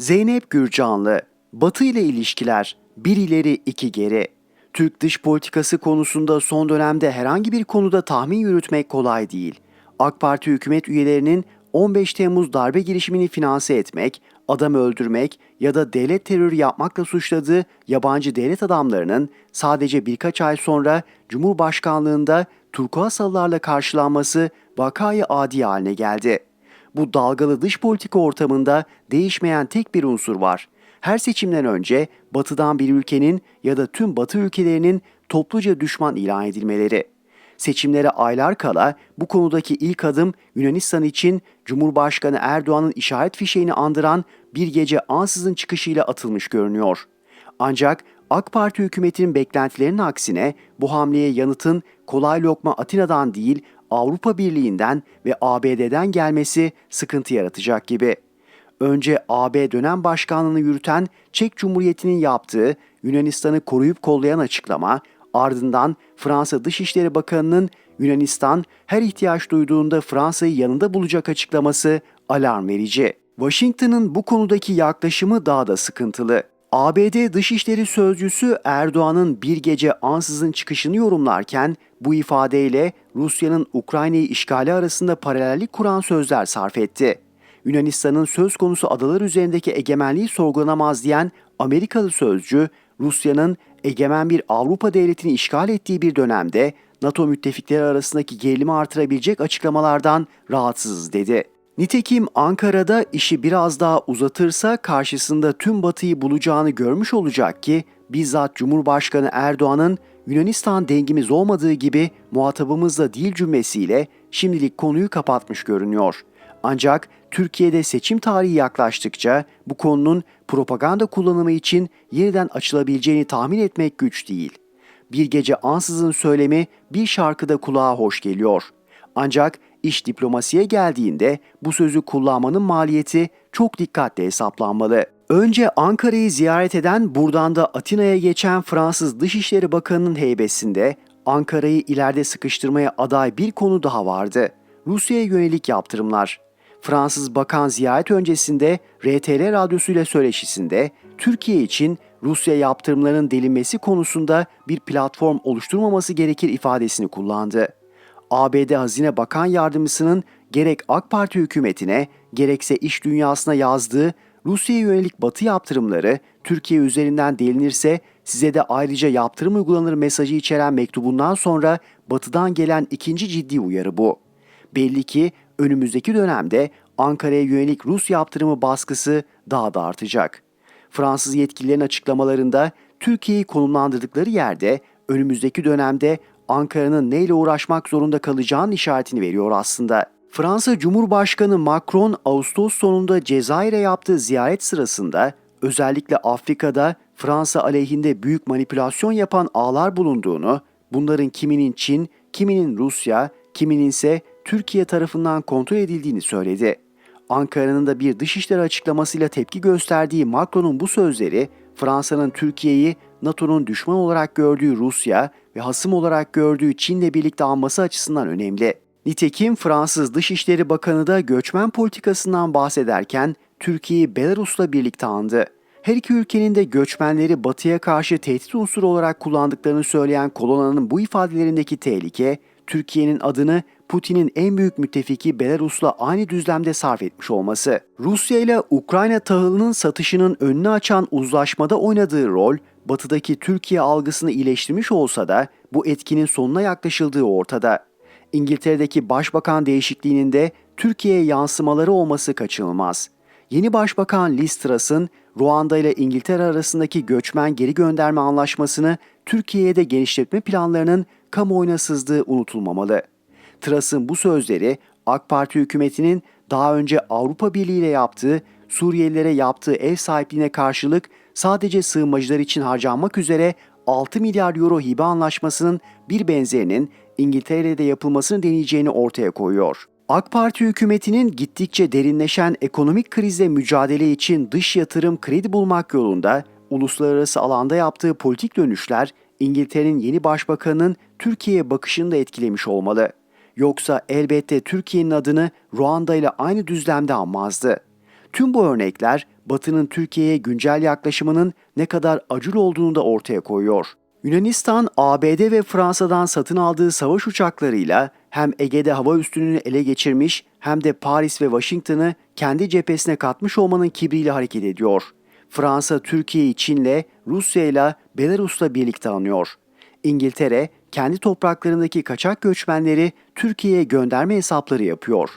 Zeynep Gürcanlı, Batı ile ilişkiler, bir ileri iki geri. Türk dış politikası konusunda son dönemde herhangi bir konuda tahmin yürütmek kolay değil. AK Parti hükümet üyelerinin 15 Temmuz darbe girişimini finanse etmek, adam öldürmek ya da devlet terörü yapmakla suçladığı yabancı devlet adamlarının sadece birkaç ay sonra Cumhurbaşkanlığında turkuaz halılarla karşılanması vakayı adi haline geldi. Bu dalgalı dış politika ortamında değişmeyen tek bir unsur var. Her seçimden önce batıdan bir ülkenin ya da tüm batı ülkelerinin topluca düşman ilan edilmeleri. Seçimlere aylar kala bu konudaki ilk adım Yunanistan için Cumhurbaşkanı Erdoğan'ın işaret fişeğini andıran bir gece ansızın çıkışıyla atılmış görünüyor. Ancak AK Parti hükümetinin beklentilerinin aksine bu hamleye yanıtın kolay lokma Atina'dan değil Avrupa Birliği'nden ve ABD'den gelmesi sıkıntı yaratacak gibi. Önce AB dönem başkanlığını yürüten Çek Cumhuriyeti'nin yaptığı Yunanistan'ı koruyup kollayan açıklama, ardından Fransa Dışişleri Bakanı'nın Yunanistan her ihtiyaç duyduğunda Fransa'yı yanında bulacak açıklaması alarm verici. Washington'ın bu konudaki yaklaşımı daha da sıkıntılı. ABD Dışişleri Sözcüsü Erdoğan'ın bir gece ansızın çıkışını yorumlarken bu ifadeyle Rusya'nın Ukrayna'yı işgali arasında paralellik kuran sözler sarf etti. Yunanistan'ın söz konusu adalar üzerindeki egemenliği sorgulanamaz diyen Amerikalı sözcü, Rusya'nın egemen bir Avrupa devletini işgal ettiği bir dönemde NATO müttefikleri arasındaki gerilimi artırabilecek açıklamalardan rahatsızız dedi. Nitekim Ankara'da işi biraz daha uzatırsa karşısında tüm batıyı bulacağını görmüş olacak ki bizzat Cumhurbaşkanı Erdoğan'ın Yunanistan dengimiz olmadığı gibi muhatabımızla değil cümlesiyle şimdilik konuyu kapatmış görünüyor. Ancak Türkiye'de seçim tarihi yaklaştıkça bu konunun propaganda kullanımı için yeniden açılabileceğini tahmin etmek güç değil. Bir gece ansızın söylemi bir şarkıda kulağa hoş geliyor. Ancak iş diplomasiye geldiğinde bu sözü kullanmanın maliyeti çok dikkatle hesaplanmalı. Önce Ankara'yı ziyaret eden buradan da Atina'ya geçen Fransız Dışişleri Bakanı'nın heybesinde Ankara'yı ileride sıkıştırmaya aday bir konu daha vardı. Rusya'ya yönelik yaptırımlar. Fransız Bakan ziyaret öncesinde RTL radyosuyla söyleşisinde Türkiye için Rusya yaptırımlarının delinmesi konusunda bir platform oluşturmaması gerekir ifadesini kullandı. ABD Hazine Bakan Yardımcısının gerek AK Parti hükümetine gerekse iş dünyasına yazdığı Rusya'ya yönelik batı yaptırımları Türkiye üzerinden delinirse size de ayrıca yaptırım uygulanır mesajı içeren mektubundan sonra batıdan gelen ikinci ciddi uyarı bu. Belli ki önümüzdeki dönemde Ankara'ya yönelik Rus yaptırımı baskısı daha da artacak. Fransız yetkililerin açıklamalarında Türkiye'yi konumlandırdıkları yerde önümüzdeki dönemde Ankara'nın neyle uğraşmak zorunda kalacağının işaretini veriyor aslında. Fransa Cumhurbaşkanı Macron Ağustos sonunda Cezayir'e yaptığı ziyaret sırasında özellikle Afrika'da Fransa aleyhinde büyük manipülasyon yapan ağlar bulunduğunu, bunların kiminin Çin, kiminin Rusya, kiminin ise Türkiye tarafından kontrol edildiğini söyledi. Ankara'nın da bir dışişleri açıklamasıyla tepki gösterdiği Macron'un bu sözleri Fransa'nın Türkiye'yi NATO'nun düşman olarak gördüğü Rusya ve hasım olarak gördüğü Çin'le birlikte alması açısından önemli. Nitekim Fransız Dışişleri Bakanı da göçmen politikasından bahsederken Türkiye'yi Belarus'la birlikte andı. Her iki ülkenin de göçmenleri batıya karşı tehdit unsuru olarak kullandıklarını söyleyen Kolona'nın bu ifadelerindeki tehlike, Türkiye'nin adını Putin'in en büyük müttefiki Belarus'la aynı düzlemde sarf etmiş olması. Rusya ile Ukrayna tahılının satışının önünü açan uzlaşmada oynadığı rol, batıdaki Türkiye algısını iyileştirmiş olsa da bu etkinin sonuna yaklaşıldığı ortada. İngiltere'deki başbakan değişikliğinin de Türkiye'ye yansımaları olması kaçınılmaz. Yeni başbakan Liz Truss'ın Ruanda ile İngiltere arasındaki göçmen geri gönderme anlaşmasını Türkiye'ye de genişletme planlarının kamuoyuna sızdığı unutulmamalı. Truss'ın bu sözleri AK Parti hükümetinin daha önce Avrupa Birliği ile yaptığı Suriyelilere yaptığı ev sahipliğine karşılık sadece sığınmacılar için harcanmak üzere 6 milyar euro hibe anlaşmasının bir benzerinin İngiltere'de yapılmasını deneyeceğini ortaya koyuyor. AK Parti hükümetinin gittikçe derinleşen ekonomik krizle mücadele için dış yatırım kredi bulmak yolunda uluslararası alanda yaptığı politik dönüşler İngiltere'nin yeni başbakanının Türkiye'ye bakışını da etkilemiş olmalı. Yoksa elbette Türkiye'nin adını Ruanda ile aynı düzlemde anmazdı. Tüm bu örnekler Batı'nın Türkiye'ye güncel yaklaşımının ne kadar acil olduğunu da ortaya koyuyor. Yunanistan, ABD ve Fransa'dan satın aldığı savaş uçaklarıyla hem Ege'de hava üstünlüğünü ele geçirmiş hem de Paris ve Washington'ı kendi cephesine katmış olmanın kibriyle hareket ediyor. Fransa, Türkiye'yi Çin'le, Rusya'yla, Belarus'la birlikte anıyor. İngiltere, kendi topraklarındaki kaçak göçmenleri Türkiye'ye gönderme hesapları yapıyor.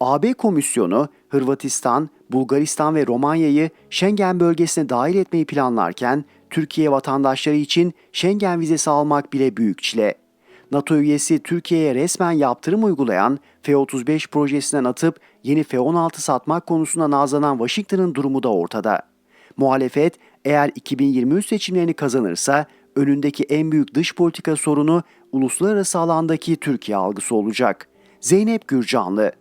AB Komisyonu, Hırvatistan, Bulgaristan ve Romanya'yı Schengen bölgesine dahil etmeyi planlarken Türkiye vatandaşları için Schengen vizesi almak bile büyük çile. NATO üyesi Türkiye'ye resmen yaptırım uygulayan F-35 projesinden atıp yeni F-16 satmak konusunda nazlanan Washington'ın durumu da ortada. Muhalefet eğer 2023 seçimlerini kazanırsa önündeki en büyük dış politika sorunu uluslararası alandaki Türkiye algısı olacak. Zeynep Gürcanlı